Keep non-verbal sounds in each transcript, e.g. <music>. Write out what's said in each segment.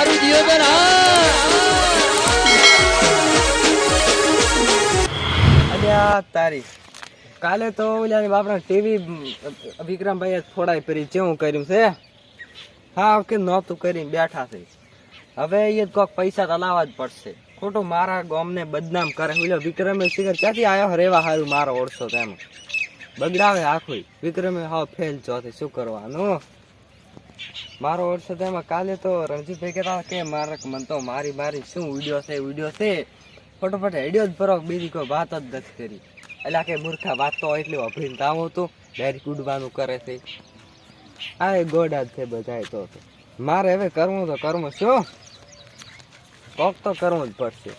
મારું જીવન અલ્યા, તારી. કાલે તો ઓલા બાપરા ટીવી વિક્રમભાઈ ફોડાઈ પરી જેવું કર્યું છે? હા, કે નહોતું કરીને બેઠા છે. હવે એ કોક પૈસા તો લાવવા જ પડશે. ખોટું મારા ગામને બદનામ કરે. ઓલો વિક્રમે શિખર ક્યાંથી આવ્યો રેવા હારું મારો ઓળશો તેમ બગડાવે આખું. વિક્રમે હા ફેલ ચોથી શું કરવાનું? મારો વર્ષો તો એમાં કાલે તો રણજીતભાઈ કહેતા કે મારે મન તો મારી મારી શું વીડિયો છે વીડિયો છે. ફટોફટ હેડ્યો જ ફરો બીજી કોઈ વાત જ નથી કરી. એટલે કે મૂર્ખા વાત તો એટલી અભિન તામ હતું ડાયરેક્ટ ઉડવાનું કરે છે. આ એ ગોડા જ છે બધાય તો. મારે હવે કરવું તો કરવું શું કોક તો કરવું જ પડશે.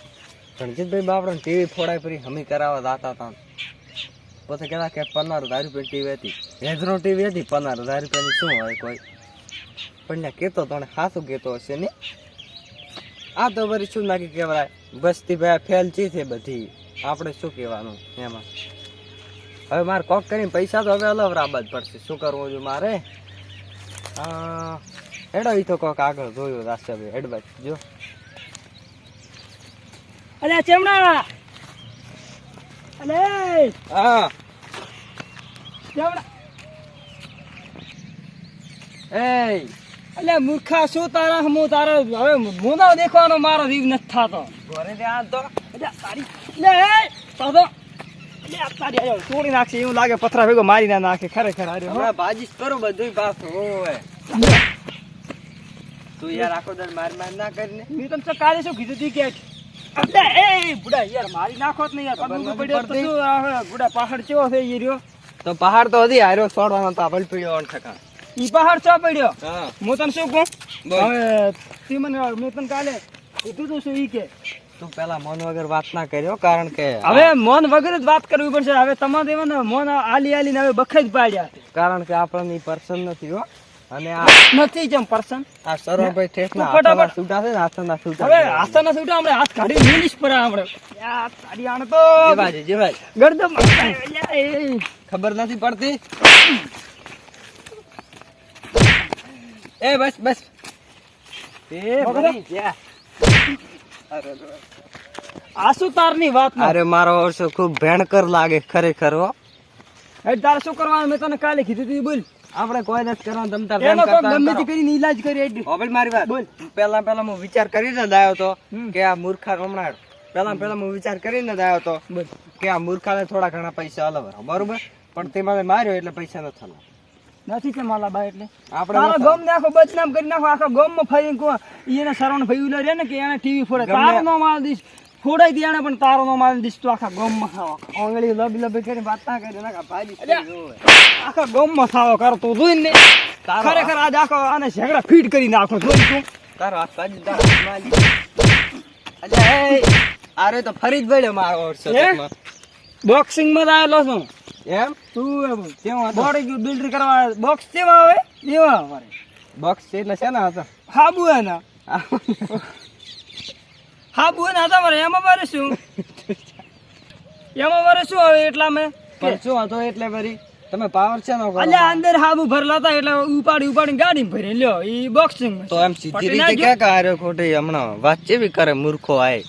રણજીતભાઈ બાપડા ટીવી ફોડાઈ ફરી હમી કરાવવા દાતા હતા પોતે કહેતા કે પંદર હજાર રૂપિયા ટીવી હતી. રેઝરો ટીવી હતી, પંદર હજાર રૂપિયાની શું હોય કોઈ? પણ ત્યાં કહેતો તને સાચું કહેતો હશે ને? આ તો વળી શું નાખી કહેવાય? બસતી ભાઈ ફેલ ચી છે બધી. આપણે શું કહેવાનું એમાં? હવે મારે કોક કરીને પૈસા તો હવે અલગ જ પડશે. શું કરવું જોઈએ મારે? હેડો ઈ તો કોક આગળ જોયું રાસ્તે ભાઈ હેડબાજ જો. અરે ચેમડા! અરે હા. ચેમડા! એ અલ્યા મૂર્ખા શું તારા હું તારા હવે મુંદો દેખવાનો મારો જીવ નથી થતો. ઘરે ત્યાં તો. એટલે તારી લે તો તોડી નાખશે એવું લાગે પથરા ભેગો મારી ના નાખે ખરેખર આર્યો. હમણાં ભાજી કરું બધું પાછું ઓવે તું યાર આખો દર માર માર ના કરીને મેં તને તો કાલે શું કીધું તી કે અલ્યા એ બુડા યાર મારી નાખો જ નહીં યાર. ખબર પડ્યો તો શું બુડા પહાડ ચેવો છે ઈ રહ્યો? તો પહાડ તો હતી હાર્યો છોડવાનો તો પીડ્યો ઠકા ઈ પહાડ છો પડ્યો. હા. હું તને શું કહું? હવે તી મને મેં તને કાલે કીધું તું શું ઈ કે. તું પેલા મન વગર વાત ના કર્યો કારણ કે હવે મન વગર જ વાત કરવી પડશે. હવે તમારે એવા ને મોન આલી આલી ને હવે બખે જ પાડ્યા કારણ કે આપણને ઈ પર્સન નથી હો. અને આ નથી જેમ પર્સન આ સરોભાઈ ઠેઠ ના ફટાફટ. છૂટા છે ને હાથોના છૂટા હવે છે. ના છૂટા આપણે હાથ કાઢી નીલીશ પર આપણે. તારી આને તો. જીવાજી જીવાજી. ગરદમ એ. ખબર નથી પડતી? એ બસ બસ. એ. મરી ગયા. શું વાત અરે મારો વર્ષો ખૂબ ભયંકર લાગે ખરેખર હો. તારે શું કરવાનું? મેં તને કાલે કીધું તું બોલ. આપણે કોઈ નથી કરવાનું તમ તાર એનો કોઈ ગમે તે કરીને ઈલાજ કરી એડી હોભળ મારી વાત. બોલ. પહેલા પહેલા હું વિચાર કરીને જ આવ્યો તો. કે આ મૂર્ખા હમણાં પહેલા પેલા હું વિચાર કરીને જ આવ્યો તો કે આ મૂર્ખાને થોડા ઘણા પૈસા અલગ બરોબર? પણ તે મને માર્યો એટલે પૈસા નથી અલાવ. નથી કે માલા બા એટલે આપણે ગમ નથી ગામ ને આખો બદનામ કરી નાખો આખા ગમમાં ફરી કો એને સરવણ ભાઈ ઉલે રે ને કે એને ટીવી ફોડે તારો નો માલ દીશ ફોડાઈ દે એને પણ તારો નો માલ દીશ તો આખા ગમમાં ખાવા આંગળી લબી લબી કરી વાત ના કરી નાખા ભાજી. કરી. આખા ગામમાં ખાવા કરતો જોઈ ને ખરેખર આજ આખો આને ઝઘડા ફીટ કરી નાખો જોઈ તું તારો હાથ ભાજી તારો માલી. અલ્યા, આરે તો ફરી જ પડ્યો મારો વર્ષો હે? બોક્સિંગમાં આવેલો છું એમ? તું કેમ? બોડી બિલ્ડર કરવા બોક્સ કેવા આવે? દેવા અમારે. બોક્સ છે એટલે શેના હતો હાબુ એના <laughs> હાબુ એના હતા મારે એમાં મારે શું? એમાં મારે શું આવે એટલા મેં શું હતો એટલે ફરી? તમે પાવર છે નો અલ્યા અંદર હાબુ ભરલા હતા એટલે ઉપાડી ઉપાડી ગાડી ભરી લ્યો. ઈ બોક્સિંગ તો એમ સીધી રીતે કે કાર્યો ખોટી? હમણાં વાત ચેવી કરે મૂર્ખો આય?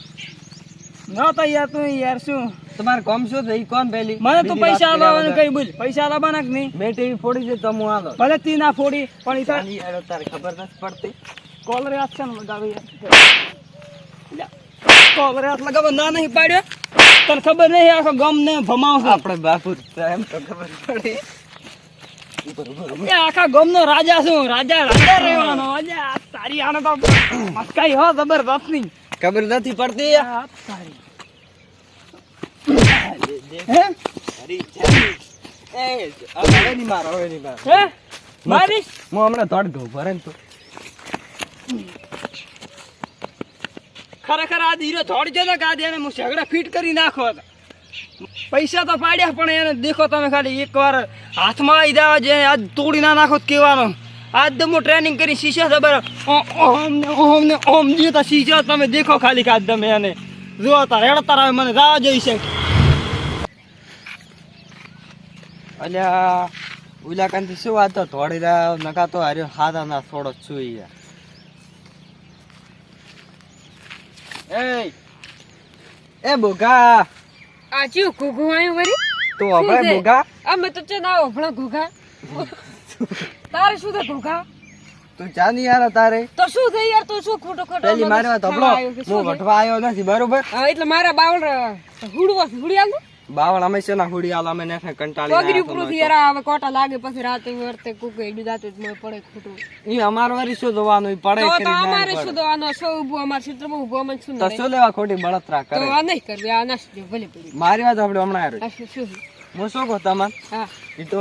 નતા યાર તું યાર શું? તમારે કોમ શું થઈ કોણ પેલી મને તો પૈસા કર્યા કઈ બોલ. પૈસા આલવાના કે નહીં? મેં ટીવી ફોડી છે તો હું આલો. ભલે તી ના ફોડી પણ ઈ તારે ખબર નથી પડતી. કોલરે હાથ છે ને લગાવી કોલરે હાથ લગાવવા ના નહીં પાડ્યો. તને ખબર નહીં આખો ગમ ને ભમાવશે. આપણે બાપુ એમ તો ખબર પડી. આખા ગમ નો રાજા શું રાજા રાજા રહેવાનો. તારી આને તો મસ્કાઈ હો જબરદસ્તની ખબર નથી પડતી. તારી હે એ હવે નહીં મારો હવે નહીં મારો હે મારીશ? હું હમણાં દોડ ગયો ભરે ને ખરેખર આ ધીરે થોડી જતો કે એને હું ઝઘડા ફીટ કરી નાખો. પૈસા તો પાડ્યા પણ એને દેખો તમે ખાલી એકવાર હાથમાં આવી જાવ જે આજ તોડી ના નાખો તો કેવાનો. આજ તો હું ટ્રેનિંગ કરી શીશા ખબર ઓમ ને ઓમ ને ઓમ જીતા શીશા. તમે દેખો ખાલી કાજ તમે એને જોતા તાર હેડ તાર મને રાહ જોઈ છે. અલ્યા ઉલા થી શું વાત તો થોડી રાહ નકા તો હાર્યો. હાથા ના થોડો છું યાર એ બોગા આ ચિયો ઘોઘો આયો વરી? તો છે? બોગા અમે તો છે ના ઓભળા ઘોઘા. તારે શું થાય ઘોઘા? તું જાની યાર તારે? તો શું થઈ યાર? તું શું ખોટો ખોટો પેલી મારી વાત શું હું? વઢવા આવ્યો નથી બરોબર? હા એટલે મારા બાવળ હુડવો હુડી આલું બાવળ અમે છે ને હુડી આલા અમે ને કંટાળી પગરી ઉપરું યાર હવે કોટા લાગે પછી રાતે વર્તે કુકે એડું જાતે જ મને પડે ખોટું. ઈ અમાર વારી શું દવાનો ઈ પડે તો તો અમારે શું દવાનો શું ઊભું અમારા ક્ષેત્રમાં ઊભો અમને શું તો શું લેવા ખોટી બળતરા તો આ નહીં કરવી આ ના શું ભલે પડી. મારી વાત આપણે હમણાં આવી શું હું શું કહું તમને? હા. ઈ તો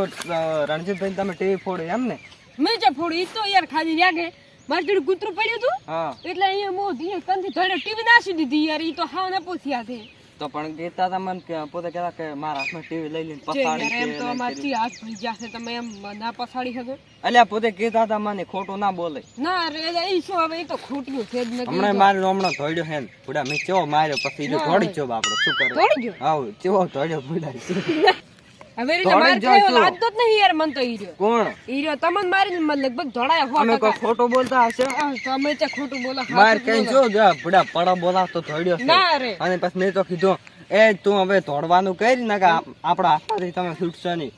રણજીતભાઈ તમે ટીવી ફોડો એમ ને? મેં જે ફોડું ઈ તો યાર ખાલી લાગે. મારે જોડે કૂતરું પડ્યું હતું એટલે અહીંયા મો ધીએ કંથી ધડે ટીવી નાસી દીધી યાર ઈ તો હાવ ના પૂછ્યા છે. તો પણ ગીતા હતા પોતે કહેતા કે મારા હાથમાં ટીવી લઈ લઈને જે પસાડી એમ તો ને અમાર કરી. ચી હાથ ભરી ગયા છે તમે એમ ના પસાડી શકો? અલ્યા પોતે કહેતા હતા મને ખોટું ના બોલે. ના રે એ શું હવે એ તો ખોટ્યું છે જ નથી હમણાં મારે હમણાં ધોડ્યો હે ને બુડા મેં ચેવો માર્યો પછી જો ધોડી ચો બાપડો શું કરે ધોડી ગયો? આવ ચેવો ધોડ્યો બુડા <laughs> હવે રીતે માર થયો લાગતો જ નહીં યાર મન તો ઈ કોણ? ઈ તમને મારીને લગભગ ધોળાયા હો અમે કોઈ ખોટું બોલતા હશે? તમે તે ખોટું બોલો માર કઈ જો જા બુડા પડા બોલાવતો ધોડ્યો છે. ના રે. અને પછી મેં તો કીધું એ તું હવે ધોડવાનું કરી ના કે આપડા હાથમાંથી તમે છૂટશો નહીં.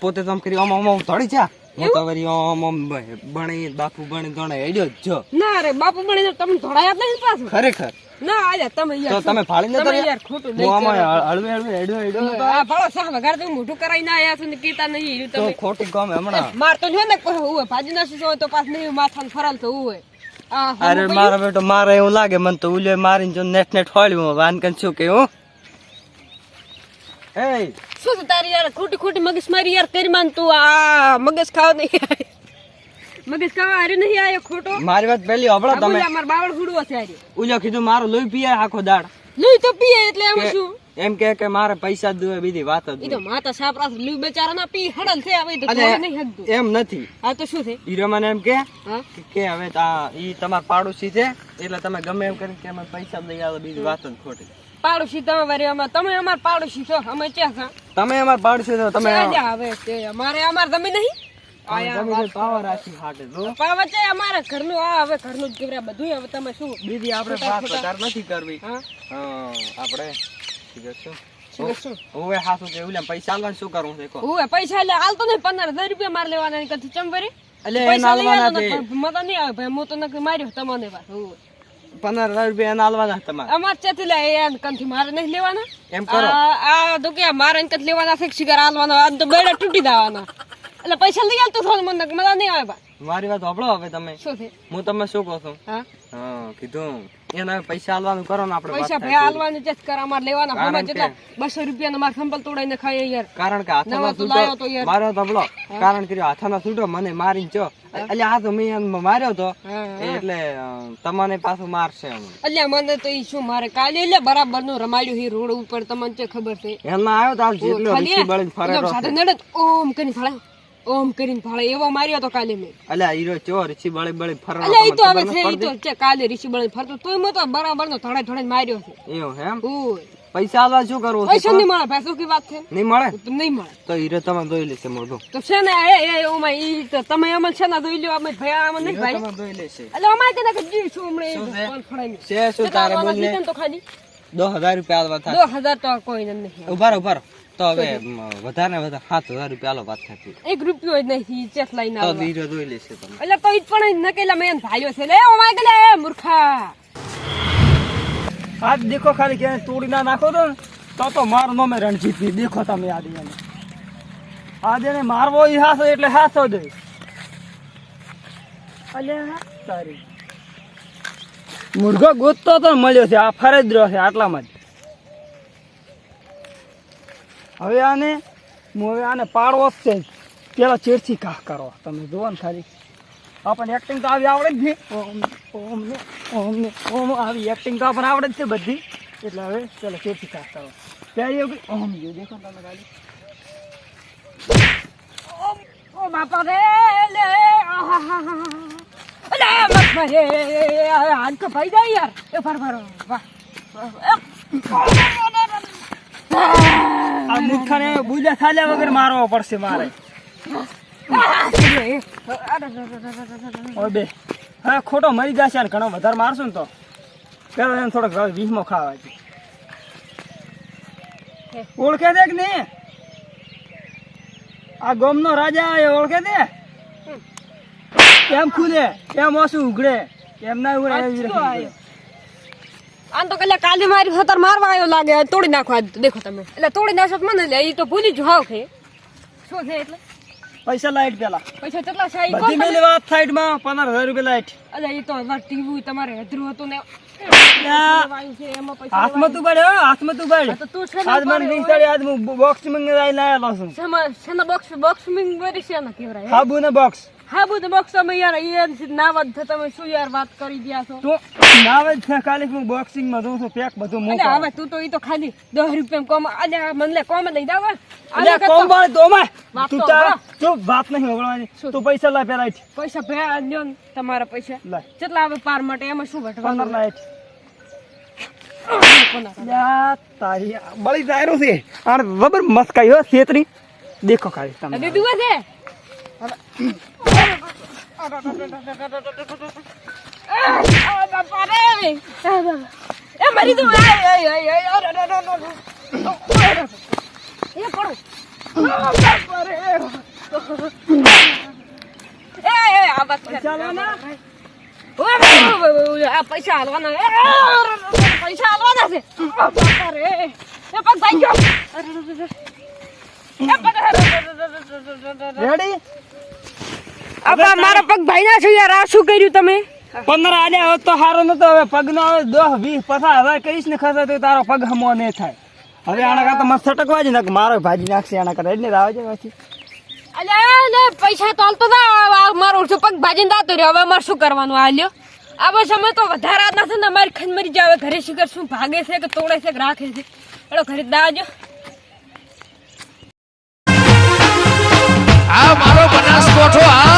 પોતે તમે કરી ઓમ ઓમ ધોડી જા. હું તો બાપુ ધોણે હેડ્યો જ જો. ના રે બાપુ મને તમે ધોળાયા જ નહીં પાછું. ખરેખર. ના આલ્યા તમે તો યાર તમે ફાળી તમે યાર ખોટું નહીં આમાં હળવે હળવે હેડ્યો હેડ્યો આ ભાળો સાહ વગાડ તમે મોઢું કરાઈને આયા છો કીતા નહીં ઈ તો તમે ખોટી ગમે હમણાં. માર તો ને કોઈ ભાજી તો પાછ નહીં માથાને ફરાલ તો હોય. અરે મારો બેટો મારે એવું લાગે મને તો ઉલ્યો મારીને જો નેટ નેટ હોળ્યું વાનકન શું કે હું? એ શું તારી યાર ખોટી ખોટી મગજ મારી યાર કરી માન તું આ મગજ ખાવ નહીં. મગજ ખાવા હારે નહીં આયો ખોટો. મારી વાત પહેલી હબળો તમે. માર બાવળ હુડવો છે હારે. ઉલ્યો કીધું મારું લોહી પીએ આખો દાડ લઈ તો પીએ એટલે એમ કે- શું? એમ કે કે મારે પૈસા જ બીજી વાત જ તો માતા સાપરા લીવ બેચારા ના પી હડલ છે હવે તો નહીં હકતું એમ નથી. આ તો શું છે? હીરો મને એમ કે કે હવે તા ઈ તમારા પાડોશી છે એટલે તમે ગમે એમ કરીને કે અમે પૈસા દઈ આવો બીજી વાત જ ખોટી. પાડોશી તમે અમારે તમે અમાર પાડોશી છો અમે છો? તમે અમારે પાડોશી છો તમે હવે અમારે અમાર જમીન નહીં? અમારા ઘરનું આ હવે ઘરનું જ કેવરા બધું હવે તમે શું બીજી આપણે વાત વધારે નથી કરવી. હા? હા આપણે ઠીક છે શું શું હવે હાસું કે ઓલા પૈસા આલવાનું શું કરવું છે ઓવે પૈસા એટલે હાલતો નહીં પંદર હજાર રૂપિયા મારે લેવાના ચંબરી પૈસા ને મતો નહીં આવે ભાઈ હું તો નક્કી માર્યો તમને વાત પંદર હજાર રૂપિયા એના આલવાના તમારે. અમાર ચેથી લે એ કંથી મારે નહીં લેવાના? એમ કરો. આ આ તો કે મારે કંથી લેવાના છે શિકાર આજ તો બેડા તૂટી દેવાના એટલે પૈસા લઈ આવતો થોડું મને મજા નહીં આવે બા. મારી વાત સાંભળો હવે તમે. શું છે? હું તમને શું કહું છું? હા? કીધું. એના પૈસા આલવાનું કરો ને આપણે પૈસા ભાઈ આલવાનું ચેક કર અમારે લેવાના હમણાં જેટલા બસો રૂપિયા મારે સંપલ તોડાઈને ખાય યાર કારણ કે તો સૂટો મારો તબલો કારણ કે હાથાના સૂટો મને મારી ચો એટલે આ તો મેં માર્યો તો. એટલે તમને પાછું મારશે અલ્યા મને તો ઈ શું મારે કાલે એટલે બરાબરનું રમાડ્યું હી રોડ ઉપર તમને છે ખબર છે. એમાં આવ્યો તો આ જેટલો ખાલી બળીને ફરે ઓમ કરીને ફાળે. ઓમ કરીને ભાળે એવો માર્યો તો કાલે મેં. એટલે હીરો ચો ઋષિ બળે બળે ફરવા અલ્યા ઈ તો હવે છે ઈ તો છે કાલે ઋષિ બળે ફરતો તોય મો તો બરાબર નો ધડે ધડે માર્યો છે. એવો એવું ઓય. પૈસા આલવા શું કરવું પૈસા નહીં મળે પૈસો કી વાત છે? નહીં મળે? તો નહીં મળે. તો હીરો તમે દોઈ લેશે મોઢું. તો છે ને એ એ ઓમાં ઈ તો તમે અમલ છે ને દોઈ લ્યો અમે ભયા અમને નહીં ભાઈ. તમે દોઈ લેશે. એટલે અમારે જીવ છું શું છે? હમણાં છે શું તારે બોલ ને તો ખાલી. દો હજાર રૂપિયા આલવા થા. દો હજાર તો કોઈ નહીં. ઊભા રહો, ઊભા રહો. તો હવે વધારે વધારે સાત હજાર રૂપિયા આલો વાત થતી એક રૂપિયો જ નહીં ચેક લઈને તો બીજો જોઈ લેશે તમે. એટલે તો ઈ પણ નકેલા મેં ભાલ્યો છે. લે ઓ માય ગલે મૂર્ખા. આજ દેખો ખાલી કે તોડી ના નાખો તો તો તો મારો નોમે રણજીતની દેખો તમે આ એને આ દેને મારવો ઈ હાથો એટલે હાસો દે અલ્યા તારી. મુર્ગો ગોતતો તો મળ્યો છે આ ફરજ રહ્યો છે આટલામાં જ. હવે આને હું હવે આને પાડવો જ છે પેલા ચેડથી કાહ કરો તમે જુઓ ને ખાલી આપણને એક્ટિંગ તો આવી આવડે જ છે ઓમ ઓમ ને ઓમ આવી એક્ટિંગ તો આપણને આવડે જ છે બધી એટલે હવે ચાલો ચેડથી કાહ કરો ત્યારે એવું ઓમ જો દેખો તમે ખાલી ઓ બાપા રે લે. અલે મત મરે હાથ તો ફાઈ જાય યાર એ ફર ફર વાહ આ મૂર્ખાને બુજા થાલ્યા વગર મારવો પડશે મારે. બે. હા ખોટો મરી જશે ને ઘણો વધારે મારશું ને તો. પેલા એને થોડોક વીસમો ખાવા છે ઓળખે દે કે નહીં? આ ગોમનો રાજા એ ઓળખે દે કેમ ખુદે એમ ઓછું ઉઘડે. એમ ના ઉઘડે એવી આજ રીતે શું આયો? આમ તો કલ્યા કાલે મારી ખતર મારવા આવ્યો લાગે તોડી નાખો આજ દેખો તમે. એટલે તોડી નાખો મને લે એ તો ભૂલી જ હાવ કે. શું છે એટલે? પૈસા લાઈટ પેલા. પૈસા કેટલા છે? ઈ કોણ મેલી વાત સાઈડમાં પંદર હજાર રૂપિયા લાઈટ. અલે એ તો વાત ટીવી તમારે હેદરું હતું ને. હાથમાં તું પડે હાથમાં તું લેવાય. તો તું છે ને આજ મને. નીકળી આજ હું બોક્સ મંગાવી લાયેલો છું. શેના બોક્સ બોક્સ મિંગ છે? ને બોક્સ હા બધું બોક્સ યાર એ નાવા છે તમે શું યાર વાત કરી ગયા છો? તું નાવે છે ખાલી હું બોક્સિંગમાં જોઉં છું પેક બધું અલે હવે તું તો ઈ તો ખાલી દસ રૂપિયા કોમ અલે મને કોમ લઈ જાવ અલ્યા કોમ વાળે તો માં તું તો તું વાત નહીં હોગળવાની. તું પૈસા લાય પેલા પૈસા ભે લ્યો તમારા પૈસા. કેટલા આવે પાર માટે એમાં શું પંદર ઘટવાનું લાય યા તારી બળી જાયરો છે. દેખો ખાલી તમે દીધું છે. એ મરી તું. એ પડો. એ, આ ઓય, ઓય, આ પૈસા હાલવાના પૈસા હાલવાના છે બાપા રે રેડી મારા પગ ભાઈ ના છો યાર આ શું કર્યું તમે? પંદર આલ્યા હોત તો સારો નતો હવે પગ નો દસ વીસ પચાસ હજાર કહીશ ને ખસે તો તારો પગ હમો નહીં થાય. હવે આના કરતા મસ્ત છટકવા જ ને મારો ભાજી નાખશે આના કરતા. એટલે આવે છે. પાછી અલ્યા પૈસા તો હાલતો ના મારો પગ ભાજીને દાતો રહ્યો. હવે મારે શું કરવાનું આ લ્યો? આ બસ અમે તો વધારે નથી ને અમારી ખંડ મરી જાય હવે ઘરે શિખર શું ભાગે છે કે તોડે છે કે રાખે છે. એડો ઘરે દાજો. આ મારો બનાસકોઠો આ